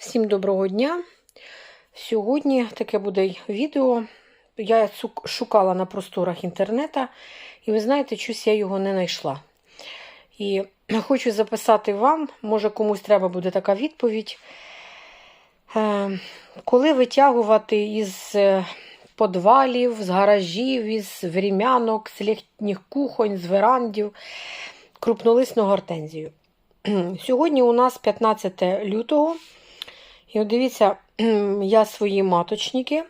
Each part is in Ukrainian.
Всім доброго дня. Сьогодні таке буде відео. Я шукала на просторах інтернету, і ви знаєте, щось я його не знайшла. І хочу записати вам, може комусь треба буде така відповідь. Е, Коли витягувати із е, подвалів, з гаражів, із времянок, з літніх кухонь, з верандів крупнолисну гортензію. Сьогодні у нас 15 лютого. І от дивіться, я свої маточники.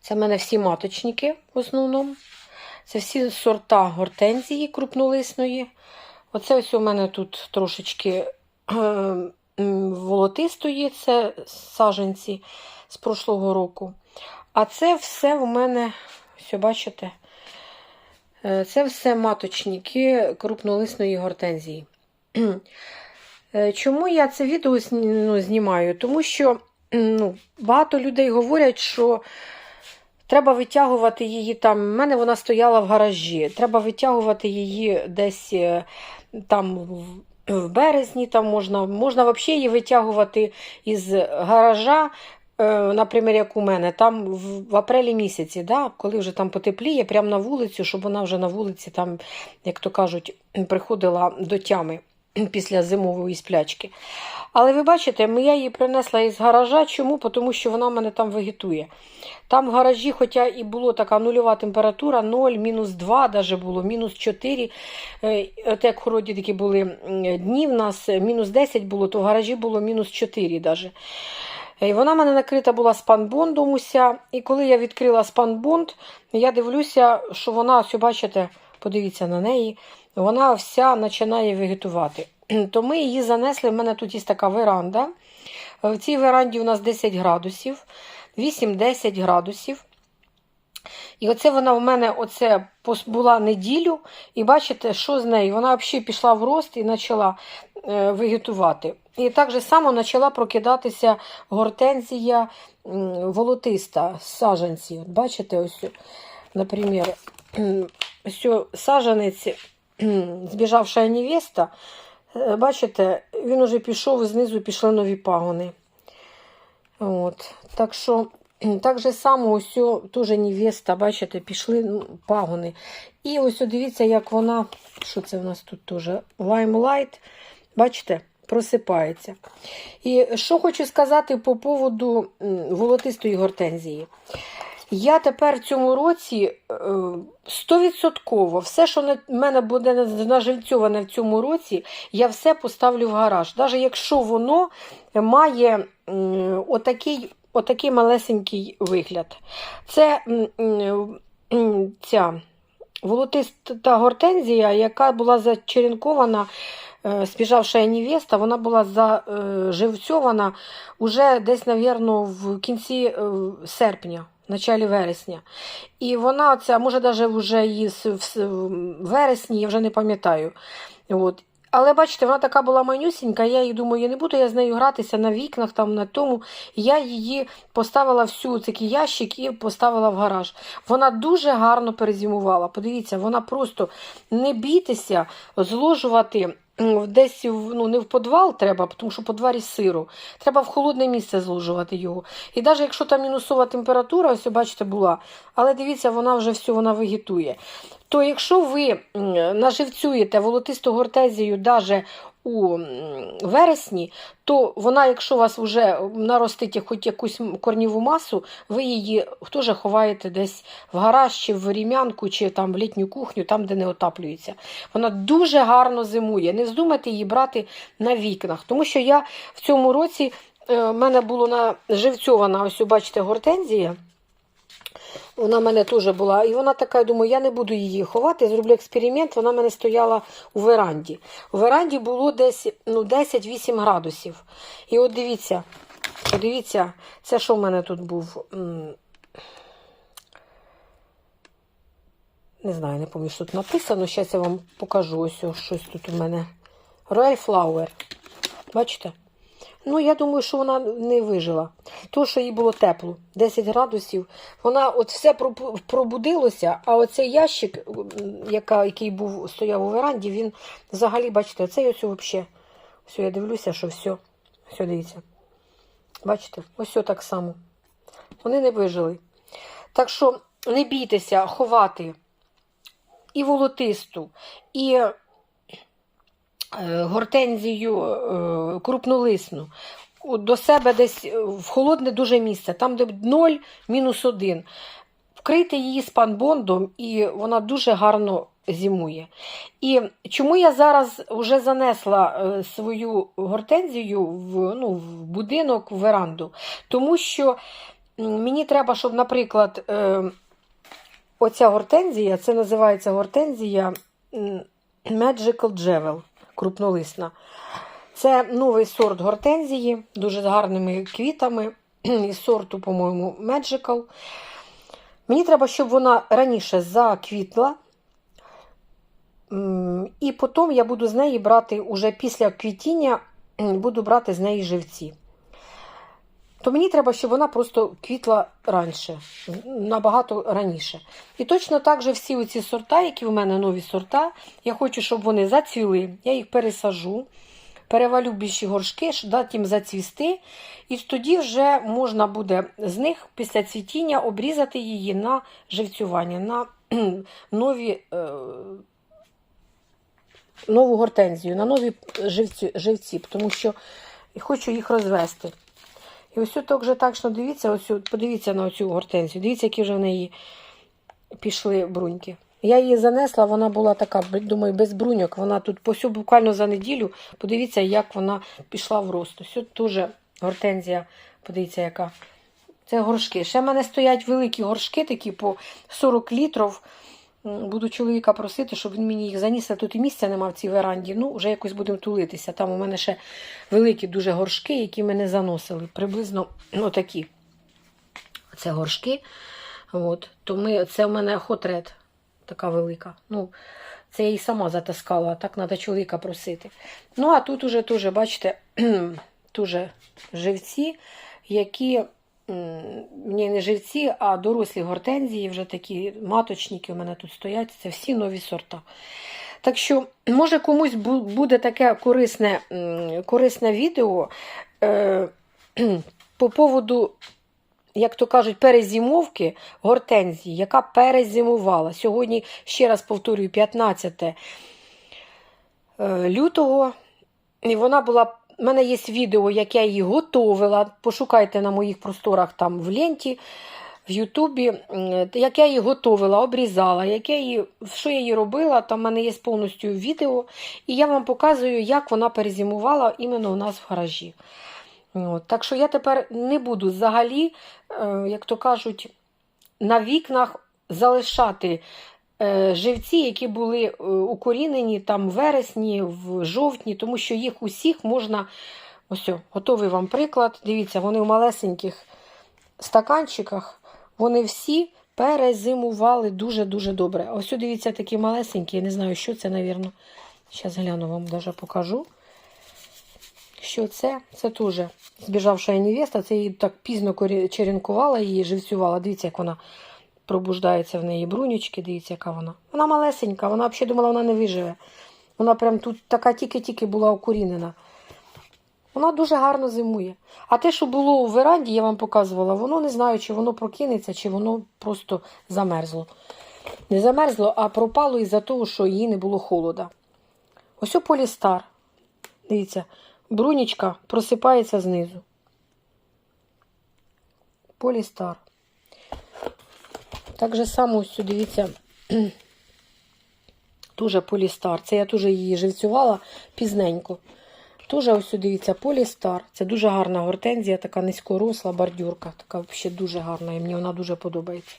Це в мене всі маточники в основному. Це всі сорта гортензії крупнолисної. Оце ось у мене тут трошечки волотистої, це саженці з прошлого року. А це все в мене, все бачите, е, це все маточники крупнолисної гортензії. Е, Чому я це відео ну, знімаю? Тому що ну, багато людей говорять, що треба витягувати її там. У мене вона стояла в гаражі. Треба витягувати її десь е, там в, березні. Там можна, можна взагалі її витягувати із гаража. е, Наприклад, як у мене, там в апрелі місяці, да, коли вже там потепліє, прямо на вулицю, щоб вона вже на вулиці, там, як то кажуть, приходила до тями після зимової сплячки. Але ви бачите, я її принесла із гаража. Чому? Тому що вона мене там вегетує. Там в гаражі, хоча і була така нульова температура, 0, мінус 2, даже було, мінус 4. Е, От як хороді такі були дні в нас, е, мінус 10 було, то в гаражі було мінус 4 даже. Е, І вона мене накрита була спанбондом уся. І коли я відкрила спанбонд, я дивлюся, що вона, ось бачите, подивіться на неї, вона вся починає вегетувати. То ми її занесли. В мене тут є така веранда. В цій веранді у нас 10 градусів, 8-10 градусів. І оце вона в мене оце була неділю, і бачите, що з нею? Вона взагалі пішла в рост і почала е, вегетувати. І так же само почала прокидатися гортензія волотиста з саженці. Бачите, ось, наприклад, ось саженець, збіжавша невеста, е, бачите, він уже пішов і знизу пішли нові пагони. От. Так що так же само ось теж невеста, бачите, пішли ну, пагони. І ось дивіться, як вона, що це в нас тут теж? Лаймлайт, бачите, просипається. І що хочу сказати по поводу волотистої гортензії. Я тепер в цьому році е, стовідсотково все, що на мене буде нажильцьоване в цьому році, я все поставлю в гараж. Навіть якщо воно має отакий, отакий малесенький вигляд. Це ця волотиста гортензія, яка була зачеренкована. е, Спіжавша невеста, вона була заживцьована уже десь, навірно, в кінці е, серпня, в началі вересня. І вона, ця, може, навіть вже з- в вересні, я вже не пам'ятаю. От. Але бачите, вона така була манюсінька, я їй думаю, я не буду я з нею гратися на вікнах, там, на тому. Я її поставила всю такий ящик і поставила в гараж. Вона дуже гарно перезимувала. Подивіться, вона просто не бійтеся зложувати десь ну, не в подвал треба, тому що по дворі сиру. Треба в холодне місце зложувати його. І навіть якщо там мінусова температура, ось бачите, була, але дивіться, вона вже все вона вегетує. То якщо ви наживцюєте волотисту гортезію навіть у вересні, то вона, якщо у вас вже наростить хоч якусь корніву масу, ви її теж ховаєте десь в гараж, чи в рім'янку, чи там в літню кухню, там, де не отаплюється. Вона дуже гарно зимує. Не вздумайте її брати на вікнах. Тому що я в цьому році е, в мене було наживцьована, ось бачите, гортензія. Вона в мене теж була. І вона така, я думаю, я не буду її ховати, я зроблю експеримент. Вона в мене стояла у веранді. У веранді було десь ну, 10-8 градусів. І от дивіться, подивіться, це що в мене тут був. Не знаю, не пам'ятаю, що тут написано. Зараз я вам покажу ось щось тут у мене. Royal Flower. Бачите? Ну, я думаю, що вона не вижила. То, що їй було тепло, 10 градусів. Вона от все пробудилося, а оцей ящик, яка, який був, стояв у веранді, він взагалі, бачите, оцей ось взагалі. Все, я дивлюся, що все Все, дивіться. Бачите, ось так само. Вони не вижили. Так що не бійтеся ховати і волотисту, і гортензію е, крупнолисну до себе десь е, в холодне дуже місце, там, де 0, мінус 1. Вкрийте її спанбондом, і вона дуже гарно зимує. І чому я зараз вже занесла е, свою гортензію в, ну, в будинок, в веранду? Тому що мені треба, щоб, наприклад, е, оця гортензія, це називається гортензія Magical Jewel, крупнолисна. Це новий сорт гортензії, дуже з гарними квітами. Із сорту, по-моєму, Magical. Мені треба, щоб вона раніше заквітла. І потім я буду з неї брати, уже після квітіння, буду брати з неї живці. То мені треба, щоб вона просто квітла раніше, набагато раніше. І точно так же всі оці сорта, які в мене нові сорта, я хочу, щоб вони зацвіли. Я їх пересажу, перевалю більші горшки, дати їм зацвісти. І тоді вже можна буде з них після цвітіння обрізати її на живцювання, на нові, е, нову гортензію, на нові живці, живці, тому що хочу їх розвести. І ось так вже так, що дивіться, ось, подивіться на цю гортензію. Дивіться, які вже в неї пішли бруньки. Я її занесла, вона була така, думаю, без бруньок. Вона тут посю буквально за неділю. Подивіться, як вона пішла в рост. Ось дуже гортензія, подивіться, яка. Це горшки. Ще в мене стоять великі горшки, такі по 40 літрів. Буду чоловіка просити, щоб він мені їх заніс. А Тут і місця нема в цій веранді. Ну, вже якось будемо тулитися. Там у мене ще великі дуже горшки, які мене заносили. Приблизно ну, такі. Це горшки. От. То ми, це в мене хотред така велика. Ну, це я її сама затаскала, а так треба чоловіка просити. Ну, а тут уже теж, бачите, дуже живці, які. Ні, не живці, а дорослі гортензії, вже такі маточники у мене тут стоять. Це всі нові сорта. Так що, може, комусь буде таке корисне, корисне відео е, по поводу, як то кажуть, перезимовки гортензії, яка перезимувала. Сьогодні, ще раз повторюю, 15 е, лютого. І вона була. У мене є відео, як я її готовила. Пошукайте на моїх просторах там в ленті, в Ютубі, як я її готовила, обрізала, як я її, що я її робила. Там в мене є повністю відео. І я вам показую, як вона перезимувала іменно у нас в гаражі. От. Так що я тепер не буду взагалі, е, як то кажуть, на вікнах залишати живці, які були е, укорінені там в вересні, в жовтні, тому що їх усіх можна. Ось, готовий вам приклад. Дивіться, вони в малесеньких стаканчиках, вони всі перезимували дуже-дуже добре. Ось дивіться, такі малесенькі, я не знаю, що це, навірно. Зараз гляну, вам даже покажу. Що це? Це теж збіжавша невеста. Це її так пізно черенкувала, її живцювала. Дивіться, як вона пробуждається в неї брунючки. Дивіться, яка вона. Вона малесенька, вона взагалі думала, вона не виживе. Вона прям тут така тільки-тільки була укорінена. Вона дуже гарно зимує. А те, що було у веранді, я вам показувала, воно не знаю, чи воно прокинеться, чи воно просто замерзло. Не замерзло, а пропало із-за того, що їй не було холода. Ось у полістар. Дивіться, брунічка просипається знизу. Полістар. Так же само, ось, дивіться, дуже полістар. Це я теж її живцювала пізненько. Тоже ось дивіться, полістар. Це дуже гарна гортензія, така низькоросла бордюрка. Така взагалі дуже гарна, і мені вона дуже подобається.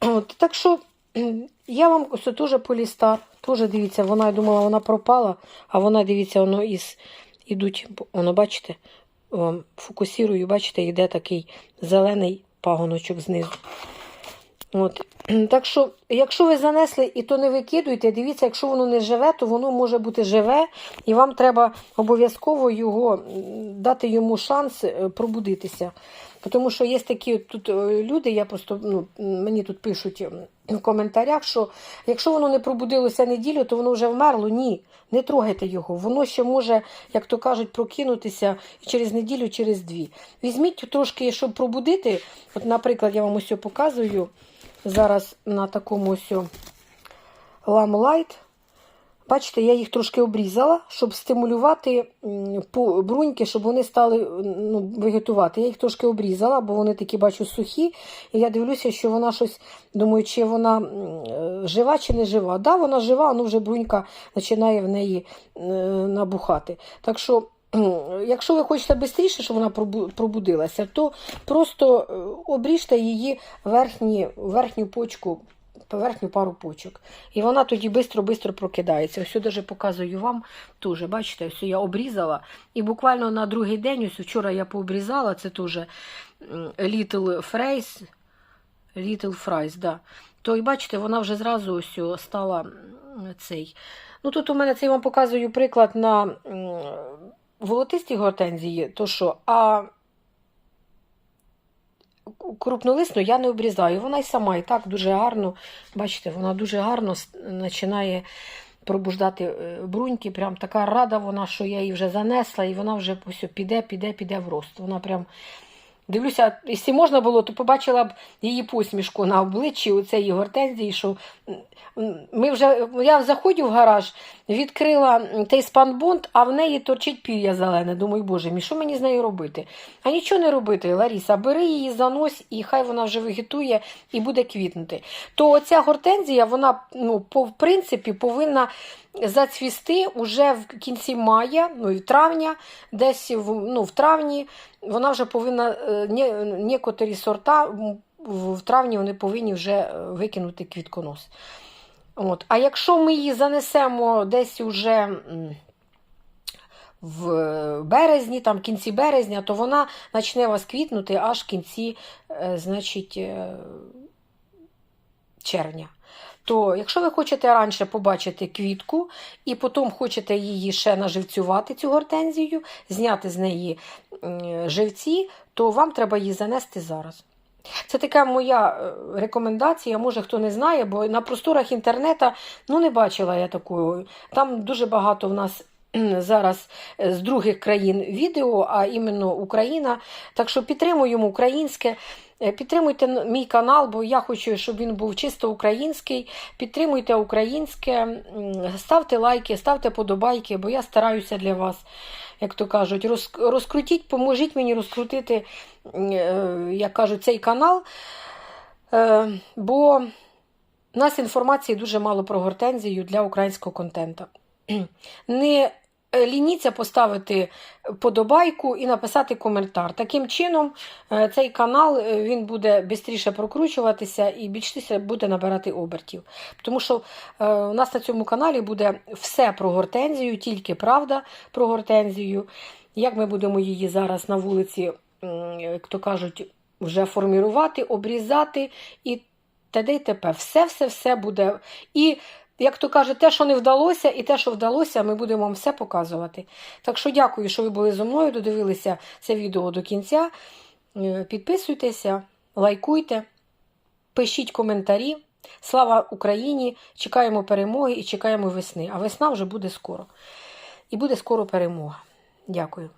От, так що я вам ось теж полістар. Теж дивіться, вона я думала, вона пропала, а вона, дивіться, воно із ідуть, воно, бачите, фокусірую, бачите, йде такий зелений пагоночок знизу. От. Так що якщо ви занесли і то не викидуйте, дивіться, якщо воно не живе, то воно може бути живе, і вам треба обов'язково його дати йому шанс е, пробудитися. Тому що є такі тут е, люди, я просто ну, мені тут пишуть в коментарях, що якщо воно не пробудилося неділю, то воно вже вмерло. Ні, не трогайте його. Воно ще може, як то кажуть, прокинутися через неділю, через дві. Візьміть трошки, щоб пробудити. От, наприклад, я вам ось показую зараз на такому ось ламлайт. Бачите, я їх трошки обрізала, щоб стимулювати бруньки, щоб вони стали ну, вегетувати. Я їх трошки обрізала, бо вони такі, бачу, сухі. І я дивлюся, що вона щось, думаю, чи вона е, жива чи не жива. Да, вона жива, ну вже брунька починає в неї е, набухати. Так що, якщо ви хочете швидше, щоб вона пробудилася, то просто е, обріжте її верхні, верхню почку верхню пару почок. І вона тоді швидко-швидко прокидається. Ось даже показую вам теж. Бачите, ось я обрізала. І буквально на другий день, ось вчора я пообрізала, це теж Little Fries. Little Fries, да. То і бачите, вона вже зразу ось стала цей. Ну тут у мене це я вам показую приклад на волотисті гортензії, то що, а крупнолисну я не обрізаю. Вона й сама і так дуже гарно, бачите, вона дуже гарно починає пробуждати е, бруньки. Прям така рада вона, що я її вже занесла, і вона вже ось піде, піде, піде в рост. Вона прям. Дивлюся, якщо можна було, то побачила б її посмішку на обличчі у цієї гортензії, що ми вже, я заходжу в гараж, відкрила м, той спанбонд, а в неї торчить пір'я зелене. Думаю, боже мій, що мені з нею робити? А нічого не робити, Ларіса, бери її, занось, і хай вона вже вегетує і буде квітнути. То оця гортензія, вона, ну, по, в принципі, повинна зацвісти уже в кінці мая, ну і в травня, десь в, ну, в травні вона вже повинна, е, некоторі сорта в травні вони повинні вже е, викинути квітконос. От. А якщо ми її занесемо десь уже в березні, там в кінці березня, то вона почне вас квітнути аж в кінці, е, значить, червня. То, якщо ви хочете раніше побачити квітку, і потім хочете її ще наживцювати, цю гортензію, зняти з неї живці, то вам треба її занести зараз. Це така моя е, рекомендація. Може, хто не знає, бо на просторах інтернету ну, не бачила я такого. Там дуже багато в нас зараз е, з других країн відео, а іменно Україна. Так що підтримуємо українське. Е, Підтримуйте мій канал, бо я хочу, щоб він був чисто український. Підтримуйте українське, ставте лайки, ставте подобайки, бо я стараюся для вас, як то кажуть, розкрутіть, поможіть мені розкрутити, е, як кажуть, цей канал. Е, Бо у нас інформації дуже мало про гортензію для українського контенту. Не лініться поставити подобайку і написати коментар. Таким чином, е, цей канал е, він буде швидше прокручуватися і більше буде набирати обертів. Тому що е, у нас на цьому каналі буде все про гортензію, тільки правда про гортензію. Як ми будемо її зараз на вулиці, як то кажуть, вже формірувати, обрізати і т.д. і т.п. Все-все-все буде. І як то кажуть, те, що не вдалося, і те, що вдалося, ми будемо вам все показувати. Так що дякую, що ви були зі мною, додивилися це відео до кінця. Е, Підписуйтеся, лайкуйте, пишіть коментарі. Слава Україні! Чекаємо перемоги і чекаємо весни. А весна вже буде скоро. І буде скоро перемога. Дякую.